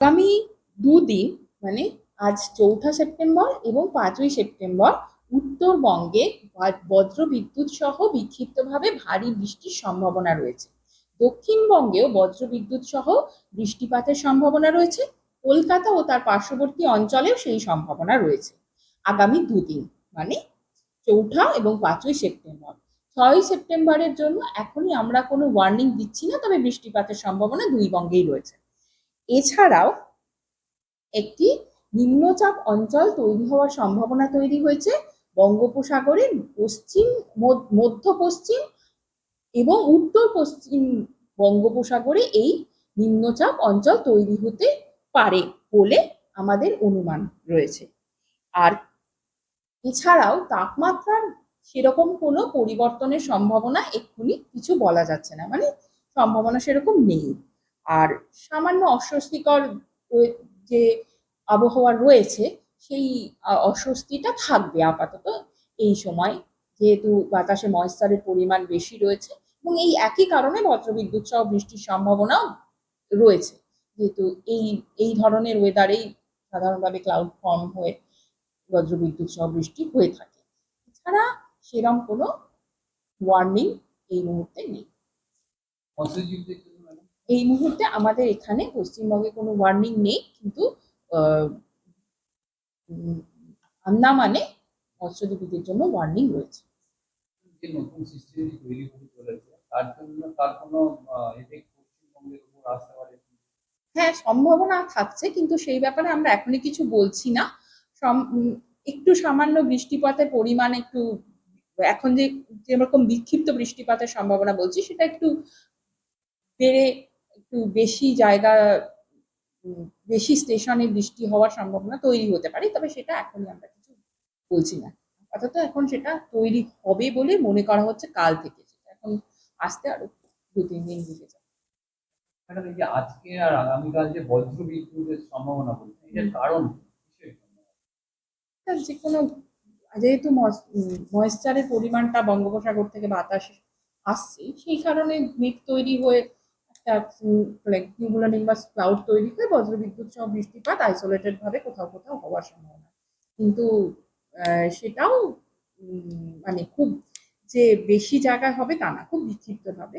আগামী দুদিন মানে আজ চৌঠা সেপ্টেম্বর এবং পাঁচই সেপ্টেম্বর, উত্তরবঙ্গে বা- বজ্র বিদ্যুৎ সহ বিক্ষিপ্তভাবে ভারী বৃষ্টির সম্ভাবনা রয়েছে। দক্ষিণবঙ্গেও বজ্র বিদ্যুৎ সহ বৃষ্টিপাতের সম্ভাবনা রয়েছে। কলকাতা ও তার পার্শ্ববর্তী অঞ্চলেও সেই সম্ভাবনা রয়েছে। আগামী দুদিন মানে চৌঠা এবং পাঁচই সেপ্টেম্বর। ছয়ই সেপ্টেম্বরের জন্য এখনই আমরা কোনো ওয়ার্নিং দিচ্ছি না, তবে বৃষ্টিপাতের সম্ভাবনা দুই বঙ্গেই রয়েছে। এছাড়াও একটি নিম্নচাপ অঞ্চল তৈরি হওয়ার সম্ভাবনা তৈরি হয়েছে বঙ্গোপসাগরের পশ্চিম, মধ্য- পশ্চিম এবং উত্তর পশ্চিম বঙ্গোপসাগরে এই নিম্নচাপ অঞ্চল তৈরি হতে পারে বলে আমাদের অনুমান রয়েছে। আর এছাড়াও তাপমাত্রার সেরকম কোনো পরিবর্তনের সম্ভাবনা এক্ষুনি কিছু বলা যাচ্ছে না মানে সম্ভাবনা সেরকম নেই। আর সামান্য অস্বস্তিকর যে আবহাওয়া রয়েছে, সেই অস্বস্তিটা থাকবে আপাতত এই সময়। যেহেতু বাতাসে ময়েশ্চারের পরিমাণ বেশি রয়েছে এবং এই একই কারণে বজ্রবিদ্যুৎ সহ বৃষ্টির সম্ভাবনাও রয়েছে। যেহেতু এই এই ধরনের ওয়েদারেই সাধারণভাবে ক্লাউড ফর্ম হয়ে বজ্রবিদ্যুৎ সহ বৃষ্টি হয়ে থাকে। এছাড়া সেরম কোনো ওয়ার্নিং এই মুহূর্তে নেই। এই মুহূর্তে আমাদের এখানে পশ্চিমবঙ্গে কোনো ওয়ার্নিং নেই কিন্তু আন্দামানে মৎস্যজীবীদের জন্য ওয়ার্নিং রয়েছে। হ্যাঁ সম্ভাবনা থাকছে কিন্তু সেই ব্যাপারে আমরা এখনই কিছু বলছি না। একটু সামান্য বৃষ্টিপাতের পরিমাণ একটু এখন যে যেরকম বিক্ষিপ্ত বৃষ্টিপাতের সম্ভাবনা বলছি সেটা একটু বেড়ে একটু বেশি জায়গা বেশি স্টেশনে বৃষ্টি হওয়ার সম্ভাবনা তৈরি হতে পারে তবে সেটা এখনই আমরা কিছু বলছি না। অর্থাৎ এখন সেটা তৈরি হবে বলে মনে করা হচ্ছে কাল থেকে। সেটা এখন আসতে আরও দু তিন দিন লেগে যাবে। ম্যাডাম এই যে আজকে আর আগামীকাল যে বজ্র বিদ্যুতের সম্ভাবনা বলছেন এটার কারণ যে কোনো যেহেতু ময়েশ্চারের পরিমাণটা বঙ্গোপসাগর থেকে বাতাস আসছে সেই কারণে মেঘ তৈরি হয়ে লাইক নিউমোলানিম্বাস ক্লাউড তৈরি হয়ে বজ্রবিদ্যুৎ সহ বৃষ্টিপাত আইসোলেটেড ভাবে কোথাও কোথাও হওয়ার সম্ভাবনা। কিন্তু সেটাও মানে খুব যে বেশি জায়গায় হবে তা না, খুব বিক্ষিপ্ত ভাবে